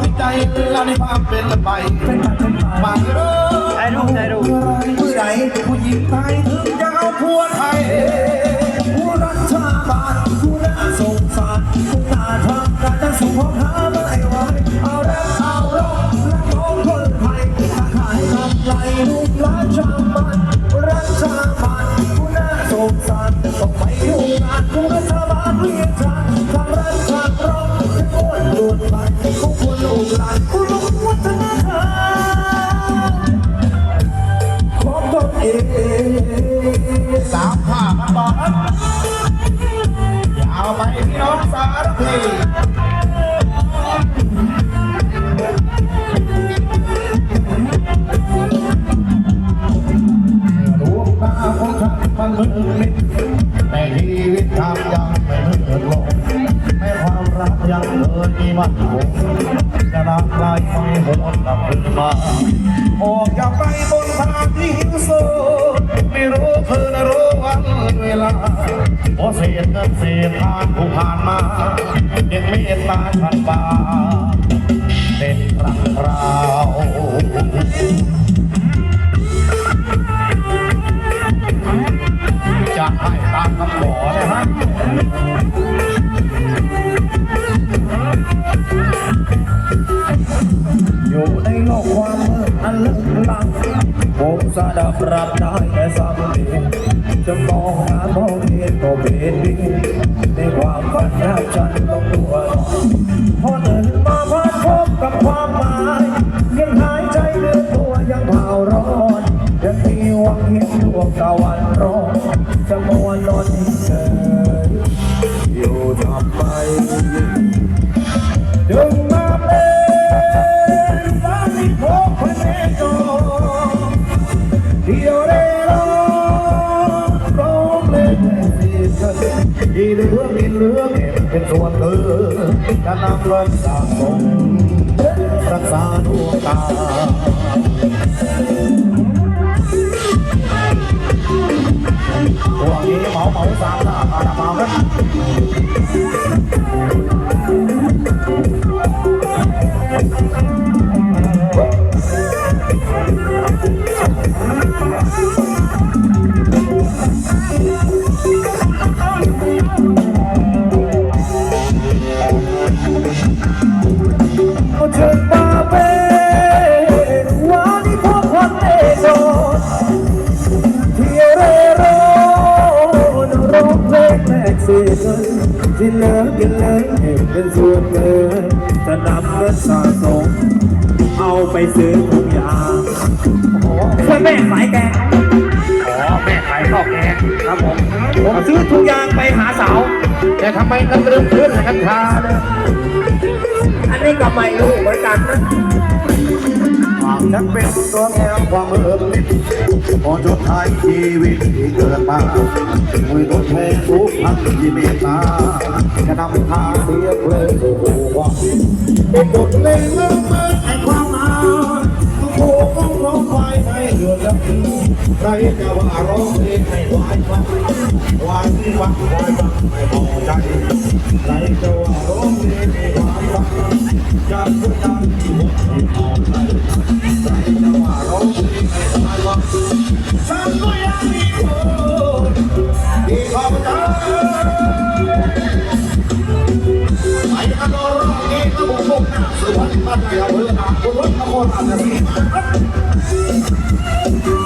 ให้ใจเรือในความเป็นไปเป็นไปเป็นไปมาเด้อใจรู้ใจรู้เมื่อไหร่ผู้หญิงไทยถึงจะเอาผัวไทย ยังเคยมีมันคงจะรักใครไม่หวนกลับขึ้นมาออกจากไปบนทางที่หิวโซไม่รู้คืนรู้วันเวลาเพราะเศษเงินเศษทานผู้ผ่านมายังเมตตาฉันบาเป็นครั้งคราว สาดับรับได้แต่สามีจจะมองหามองเห็นก็เป็นดีในความฝันยากฉันต้องตัวพอตื่นมาพัดพบกับความหมายยังหายใจเลือดตัวยังเผาร้อนยังมีหวังเห็นดวงตะวันร้อนจะมัวนอนเฉย ดีเหลืองมีเหลือเก็บเป็นส่วนเธอจะนำเงินสะสมรักษาดวงตาพวนี้เหมาเหมาสามหน้าอาดามาครับเอ ที่เลือกินเลยเก็บเป็นส่วนเกินจะนำเงินสะสมเอาไปซื้อทุกอย่างช่วยแม่ขายแกงอ๋อแม่ขายข้าวแกงครับผมผมซื้อทุกอย่างไปหาสาว แต่ทำไมกันลืมเพื่อนกันชาเนี่ยอันนี้ก็ไม่รู้เหมือนกันนะ ฉันเป็นตัวแทนความเอิบติดพอจบท้ายชีวิตที่เกิดมาด้วยรถเพลงทุกท่านที่เมตตาจะนำทางเสียงเพลงสู่คว่าเป็นบทเพลงเลิศเลิศแห่งความ องเพลงให้วายฟังวายฟังวายฟังไม่พอใจใครจะว่าร้องเพลงให้วายฟังจากคนดังที่หมดที่ออกไปใจจะว่าร้องเพลงให้สบายวังฉันก็ยังมีคนที่ขอใจไปกันรอรองเองก็บอกพวกหน้าสวรรค์บ้านเดียวเภอหาคนรถนครอาจจะมีเ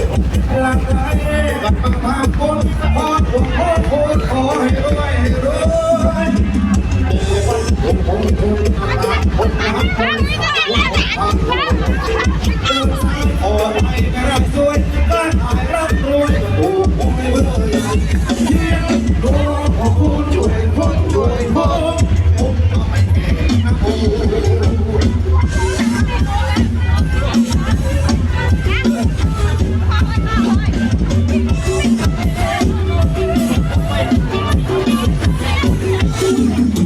่